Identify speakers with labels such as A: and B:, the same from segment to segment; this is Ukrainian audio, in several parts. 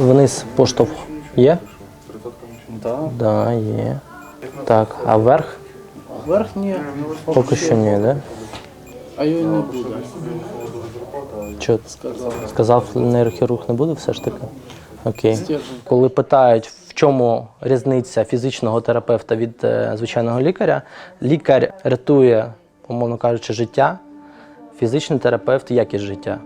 A: Вниз поштовх є?
B: Да.
A: Да, є. Так, а вверх?
B: Верхні
A: Поки що ні, да?
B: а його не буде.
A: Що
B: Сказав.
A: сказав, нейрохірург не буде все ж таки? Окей. Коли питають, в чому різниця фізичного терапевта від е, звичайного лікаря, лікар рятує, умовно кажучи, життя, фізичний терапевт якість життя.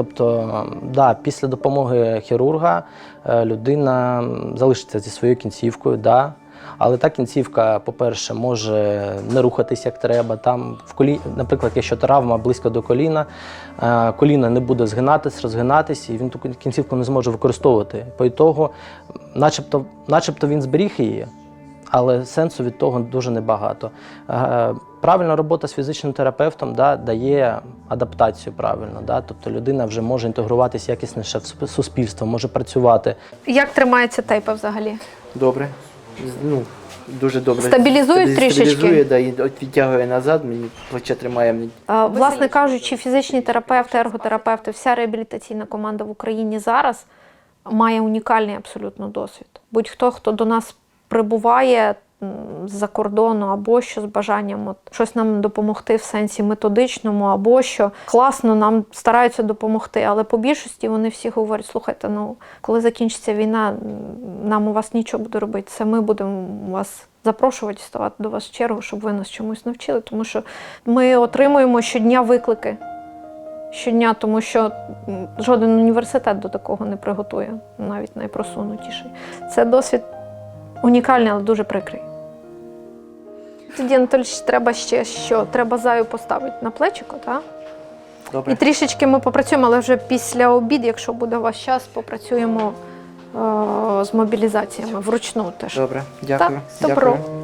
A: Тобто, да, після допомоги хірурга е, людина залишиться зі своєю кінцівкою, да, але та кінцівка, по-перше, може не рухатись як треба. Там в колі... Наприклад, якщо травма близько до коліна, е, коліно не буде згинатись, розгинатись, і він ту кінцівку не зможе використовувати. По ітогу, начебто, начебто він зберіг її, але сенсу від того дуже небагато. Правильна робота з фізичним терапевтом да, дає адаптацію правильно. Да? Тобто людина вже може інтегруватися якісніше в суспільство, може працювати.
C: Як тримається тейпа взагалі?
B: Добре. Ну, дуже добре.
C: Стабілізує
B: Стабілі-
C: трішечки?
B: Стабілізує, да, і відтягує назад, мені плече тримає мені.
C: Е, Власне кажучи, фізичні терапевти, ерготерапевти, вся реабілітаційна команда в Україні зараз має унікальний абсолютно досвід. Будь-хто, хто до нас прибуває з-за кордону або що з бажанням от, щось нам допомогти в сенсі методичному, або що класно нам стараються допомогти. Але по більшості вони всі говорять: слухайте, ну коли закінчиться війна, нам у вас нічого буде робити. Це ми будемо вас запрошувати, ставати до вас в чергу, щоб ви нас чомусь навчили. Тому що ми отримуємо щодня виклики. Щодня, тому що жоден університет до такого не приготує, навіть найпросунутіший. Це досвід унікальний, але дуже прикрий. Тоді, Анатолійович, треба ще що? Треба заю поставити на плечико, так?
B: Добре.
C: І трішечки ми попрацюємо, але вже після обід, якщо буде у вас час, попрацюємо е- з мобілізаціями вручну теж.
B: Добре, дякую.
C: Так, добро.
B: дякую.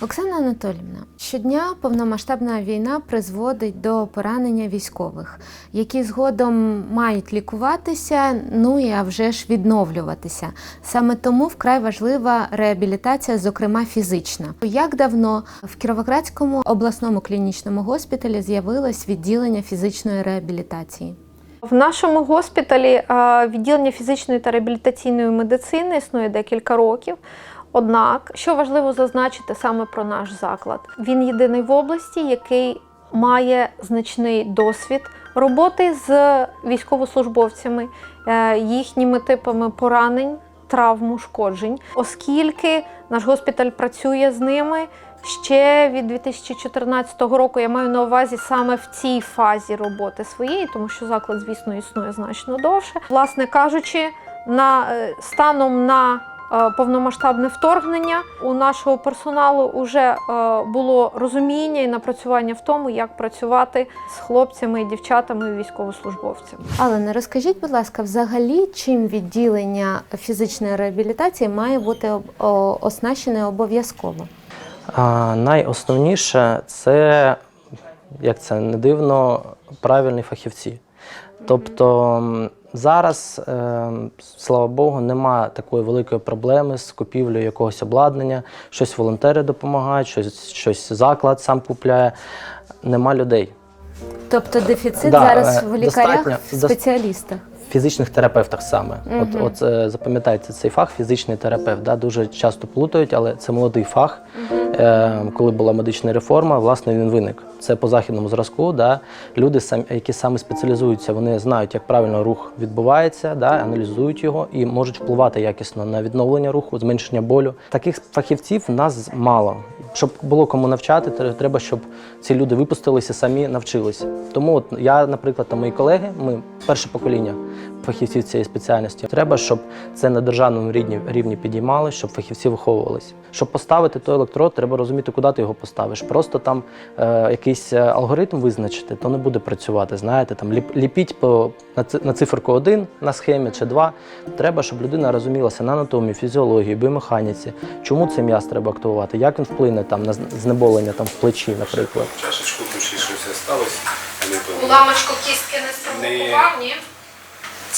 D: Оксана Анатолівна, щодня повномасштабна війна призводить до поранення військових, які згодом мають лікуватися, ну і а вже ж відновлюватися. Саме тому вкрай важлива реабілітація, зокрема фізична. Як давно в Кіровоградському обласному клінічному госпіталі з'явилось відділення фізичної реабілітації?
C: В нашому госпіталі відділення фізичної та реабілітаційної медицини існує декілька років. Однак, що важливо зазначити саме про наш заклад, він єдиний в області, який має значний досвід роботи з військовослужбовцями, е, їхніми типами поранень, травм, ушкоджень, оскільки наш госпіталь працює з ними. Ще від 2014 року я маю на увазі саме в цій фазі роботи своєї, тому що заклад, звісно, існує значно довше. Власне кажучи, на е, станом на повномасштабне вторгнення у нашого персоналу вже було розуміння і напрацювання в тому, як працювати з хлопцями і дівчатами військовослужбовцями.
D: Алена, розкажіть, будь ласка, взагалі, чим відділення фізичної реабілітації має бути оснащене обов'язково?
A: А, найосновніше це, як це не дивно, правильні фахівці. Тобто зараз, е, слава Богу, нема такої великої проблеми з купівлею якогось обладнання, щось волонтери допомагають, щось, щось заклад сам купляє. Нема людей.
D: Тобто дефіцит
A: Да,
D: зараз
A: е,
D: в лікарях, в спеціалістах.
A: Фізичних терапевтах саме. От, от е, запам'ятайте цей фах, фізичний терапевт. Да, дуже часто плутають, але це молодий фах. Е, коли була медична реформа, власне, він виник. Це по західному зразку. Да, люди, самі, які саме спеціалізуються, вони знають, як правильно рух відбувається, да, аналізують його і можуть впливати якісно на відновлення руху, зменшення болю. Таких фахівців в нас мало. Щоб було кому навчати, тре- треба, щоб ці люди випустилися, самі навчилися. Тому от я, наприклад, та мої колеги, ми перше покоління фахівців цієї спеціальності. Треба, щоб це на державному рівні, рівні підіймали, щоб фахівці виховувалися. Щоб поставити той електрод, треба розуміти, куди ти його поставиш. Просто там е, якийсь е, алгоритм визначити, то не буде працювати. Знаєте, там ліп, ліпіть по на, на циферку 1 на схемі чи 2. Треба, щоб людина розумілася на анатомії, фізіології, біомеханіці, чому цей м'яз треба активувати, як він вплине там на знеболення там в плечі, наприклад.
E: Чашечку ключі щось осталось. Не.
C: Уламочку кістки не
E: спровокував,
C: ні?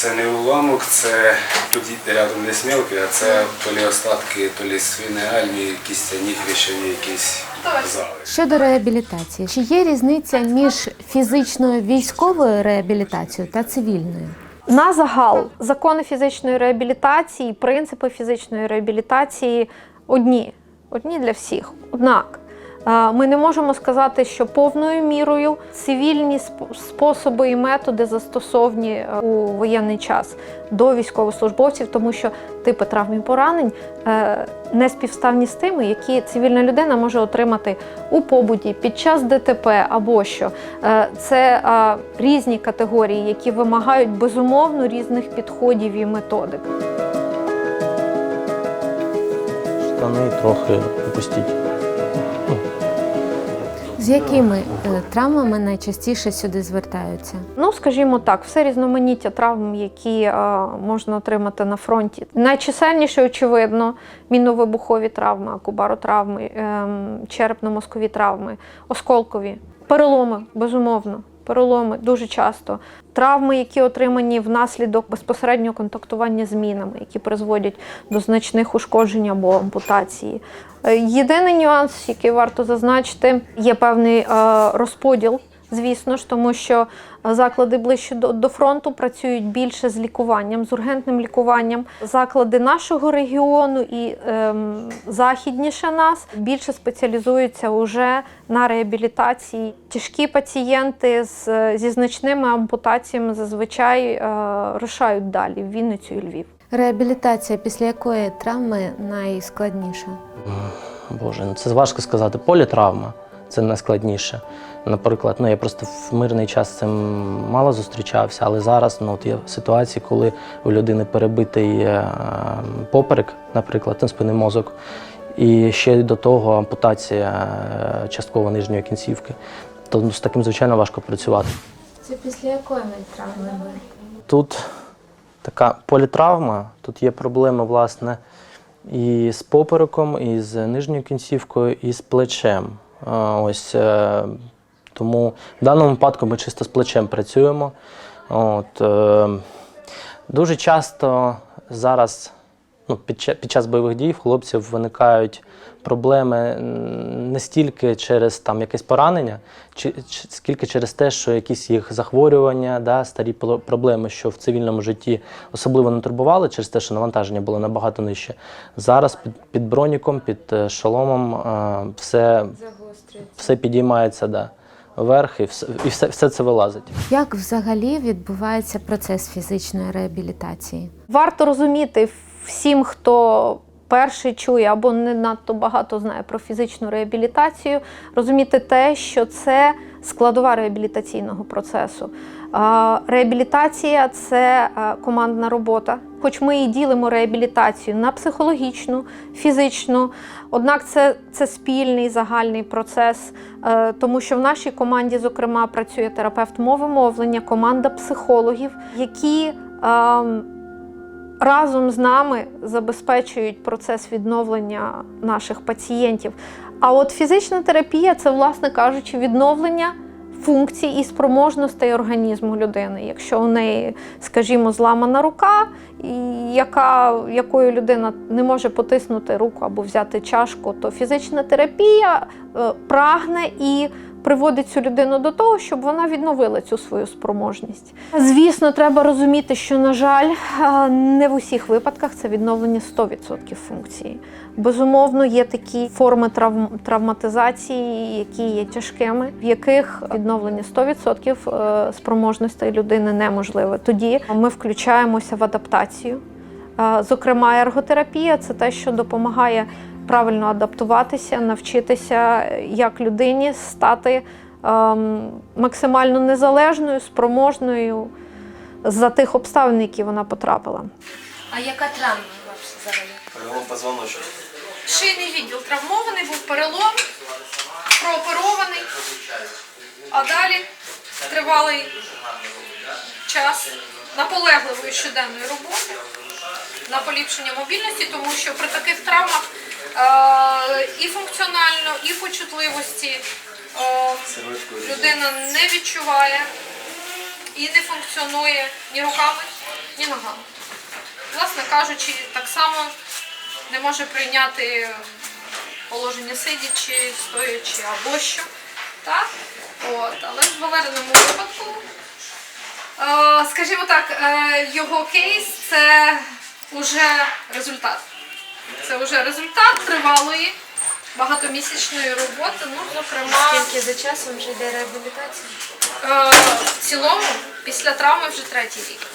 E: Це не уламок, це тут рядом не смілки, а це то лі остатки, то лі свинеальні, кістяні, хрящані якісь зали.
D: Щодо реабілітації, чи є різниця між фізичною військовою реабілітацією та цивільною?
C: На загал закони фізичної реабілітації, принципи фізичної реабілітації одні, одні для всіх. Однак ми не можемо сказати, що повною мірою цивільні способи і методи застосовні е, у воєнний час до військовослужбовців, тому що типи травм і поранень е, не співставні з тими, які цивільна людина може отримати у побуті під час ДТП або що. Е, Це різні категорії, які вимагають безумовно різних підходів і методик.
A: Штани трохи опустіть.
D: З якими е, травмами найчастіше сюди звертаються?
C: Ну, скажімо так, все різноманіття травм, які е, можна отримати на фронті. Найчисельніше, очевидно, мінно-вибухові травми, акубаротравми, ем, черепно-мозкові травми, осколкові, переломи, безумовно. Переломи дуже часто. Травми, які отримані внаслідок безпосереднього контактування з мінами, які призводять до значних ушкоджень або ампутації. Е, Єдиний нюанс, який варто зазначити, є певний е, розподіл звісно ж, тому що е, заклади ближче до, до фронту працюють більше з лікуванням, з ургентним лікуванням. Заклади нашого регіону і ем, західніше нас більше спеціалізуються уже на реабілітації. Тяжкі пацієнти з, зі значними ампутаціями зазвичай е, рушають далі в Вінницю і Львів.
D: Реабілітація після якої травми найскладніша?
A: Боже, ну це важко сказати. Політравма це найскладніше. Наприклад, ну я просто в мирний час з цим мало зустрічався, але зараз ну, от є ситуації, коли у людини перебитий е, поперек, наприклад, ну, спинний мозок, і ще до того ампутація е, частково нижньої кінцівки. То ну, з таким, звичайно, важко працювати.
D: Це після якої травми?
A: Тут така політравма, тут є проблеми, власне, і з попереком, і з нижньою кінцівкою, і з плечем. Ось, е, тому в даному випадку ми чисто з плечем працюємо. От, е, дуже часто зараз ну, під, під час бойових дій в хлопців виникають проблеми не стільки через там, якесь поранення, чи, чи- скільки через те, що якісь їх захворювання, да, старі проблеми, що в цивільному житті особливо не турбували, через те, що навантаження було набагато нижче. Зараз під, під броніком, під е, шоломом е, все, все підіймається да, вверх і, все, і все, все це вилазить.
D: Як взагалі відбувається процес фізичної реабілітації?
C: Варто розуміти всім, хто перший чує або не надто багато знає про фізичну реабілітацію, розуміти те, що це складова реабілітаційного процесу. Реабілітація це командна робота. Хоч ми і ділимо реабілітацію на психологічну, фізичну, однак це, це спільний загальний процес, е, тому що в нашій команді, зокрема, працює терапевт мови мовлення, команда психологів, які разом з нами забезпечують процес відновлення наших пацієнтів. А от фізична терапія це, власне кажучи, відновлення функцій і спроможностей організму людини. Якщо у неї, скажімо, зламана рука, яка, якою людина не може потиснути руку або взяти чашку, то фізична терапія е, прагне і приводить цю людину до того, щоб вона відновила цю свою спроможність. Звісно, треба розуміти, що, на жаль, е, не в усіх випадках це відновлення 100% функції. Безумовно, є такі форми травм, травматизації, які є тяжкими, в яких відновлення 100% е, спроможностей людини неможливе. Тоді ми включаємося в адаптацію. Е, Зокрема, ерготерапія це те, що допомагає правильно адаптуватися, навчитися, як людині стати ем, максимально незалежною, спроможною за тих обставин, які вона потрапила.
D: А яка травма взагалі?
E: Перелом позвоночок.
C: Шийний відділ травмований, був перелом, прооперований, а далі тривалий час наполегливої щоденної роботи на поліпшення мобільності, тому що при таких травмах і функціонально, і по чутливості е, людина не відчуває і не функціонує ні руками, ні нога. Власне кажучи, так само не може прийняти положення сидячи, стоячи або що. Але в Валериному випадку, е, скажімо так, е, його кейс це вже результат. Це вже результат тривалої багатомісячної роботи. Ну, зокрема,
D: Скільки за часом вже йде реабілітація?
C: Е, В цілому, після травми вже третій рік.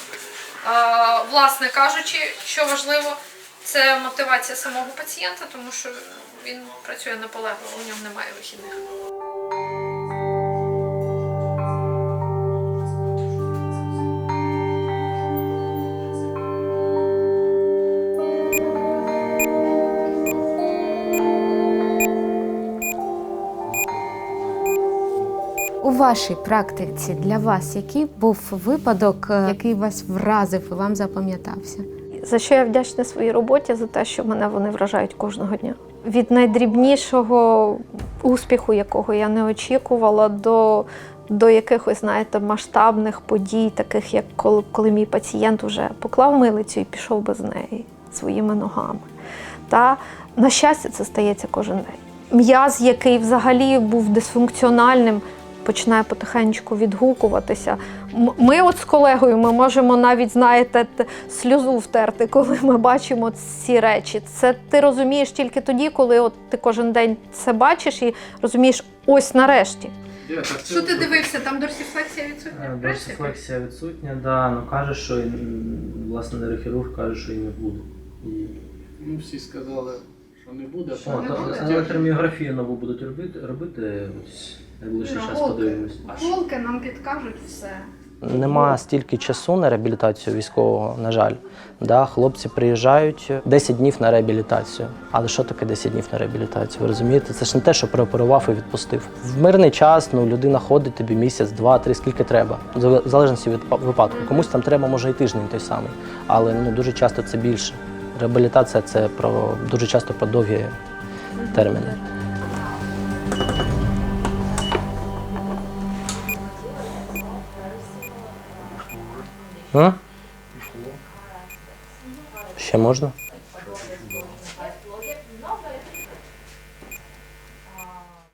C: Е, Власне кажучи, що важливо, це мотивація самого пацієнта, тому що він працює наполегливо, у нього немає вихідних.
D: Вашій практиці для вас який був випадок, е, який вас вразив і вам запам'ятався?
C: За що я вдячна своїй роботі, за те, що мене вони вражають кожного дня. Від найдрібнішого успіху, якого я не очікувала, до, до якихось, знаєте, масштабних подій, таких як коли, коли мій пацієнт вже поклав милицю і пішов без неї своїми ногами. Та, на щастя, це стається кожен день. М'яз, який взагалі був дисфункціональним, починає потихеньку відгукуватися. Ми от з колегою ми можемо навіть, знаєте, сльозу втерти, коли ми бачимо ці речі. Це ти розумієш тільки тоді, коли от ти кожен день це бачиш і розумієш, ось нарешті. Що ти дивився? Там дорсіфлексія відсутня? в принципі?
A: Відсутня, да, ну каже, що власне нейрохірург каже, що і не буде.
F: Ну, всі сказали, що не буде.
A: О, то електроміографію нову будуть робити, робити ось найближчий час подивимось.
C: Голки нам підкажуть все.
A: Нема стільки часу на реабілітацію військового, на жаль. Да, хлопці приїжджають 10 днів на реабілітацію. Але що таке 10 днів на реабілітацію? Ви розумієте? Це ж не те, що прооперував і відпустив. В мирний час ну, людина ходить тобі місяць, два, три, скільки треба. В залежності від па- випадку. Комусь там треба, може, і тиждень той самий. Але ну, дуже часто це більше. Реабілітація це про дуже часто про довгі терміни. А? Ще можна?